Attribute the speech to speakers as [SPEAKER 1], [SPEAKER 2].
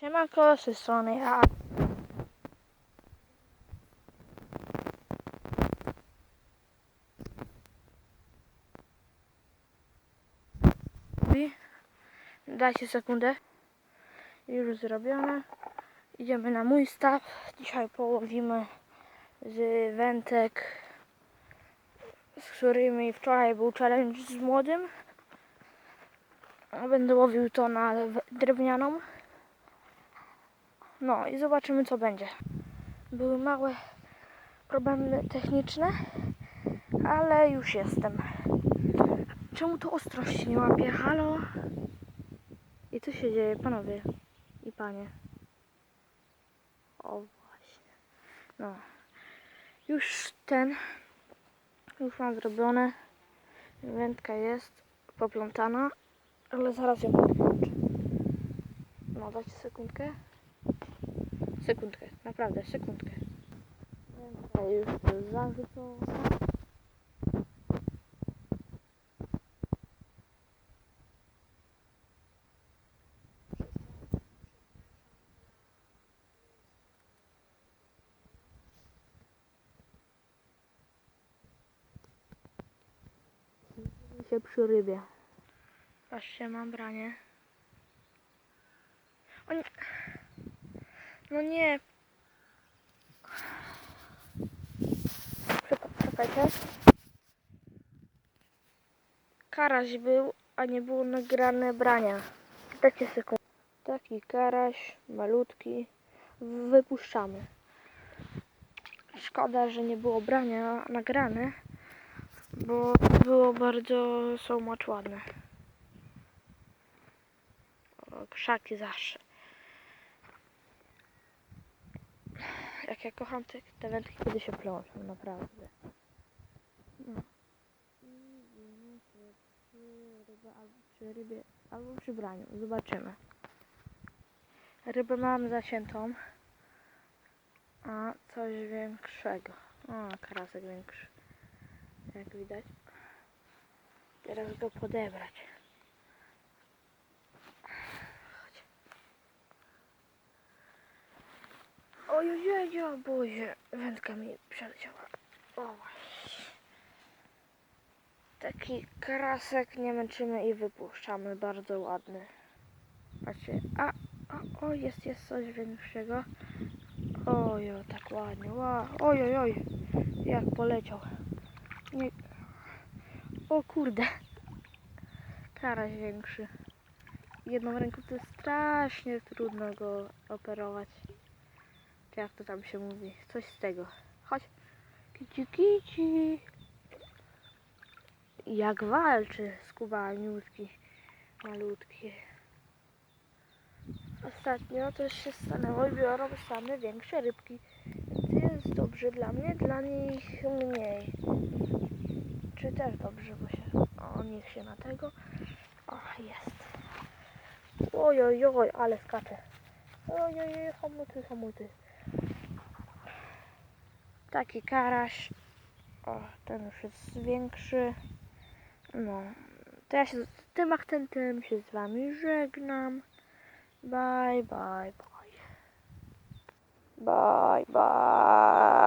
[SPEAKER 1] Siemanko, z tej strony. I Dajcie sekundę. Już zrobione. Idziemy na mój staw. Dzisiaj połowimy z wętek, z którymi wczoraj był challenge z młodym. A Będę łowił to na drewnianą. No i zobaczymy co będzie. Były małe problemy techniczne, ale już jestem. Czemu to ostrość nie łapie? Halo? I co się dzieje, panowie i panie? O właśnie. No. Już ten. Już mam zrobione. Wędka jest poplątana, ale zaraz ją podłączę. No, dajcie sekundkę. Sekundkę, naprawdę, sekundkę. Wędka już jest zarzucona. się przy rybie. Mam branie. O nie. No nie. Czeka- Czekajcie. Karaś był, a nie było nagrane brania. Dajcie sekundę. Taki karaś, malutki. Wypuszczamy. Szkoda, że nie było brania nagrane bo było bardzo so much ładne. Krzaki zawsze. Jak ja kocham te, te wędki, kiedy się plączą, naprawdę. No. Ryba albo przy rybie, albo przy braniu. Zobaczymy. Rybę mam zaciętą. A coś większego. O, karasek większy jak widać. Teraz go podebrać. Ojej, o Boże, wędka mi przeleciała. O. Taki krasek nie męczymy i wypuszczamy, bardzo ładny. Patrzcie, a, a o, jest, jest coś większego. Oj, o, tak ładnie, oj, oj, oj, jak poleciał. Nie. O kurde. Karaś większy. Jedną ręką to jest strasznie trudno go operować. Jak to tam się mówi? Coś z tego. Chodź. Kici kici. Jak walczy skubaniutki. Malutki. Ostatnio też się stanęło i biorą same większe rybki. Więc jest dobrze dla mnie, dla nich mniej. Czy też dobrze, bo się. O, niech się na tego. O, jest. Oj, oj, oj, ale skacze. Oj, oj, oj, hamuty, hamuty. Taki karaś. O, ten już jest większy. No. To ja się z tym akcentem się z wami żegnam. Bye, bye, bye. Bye, bye.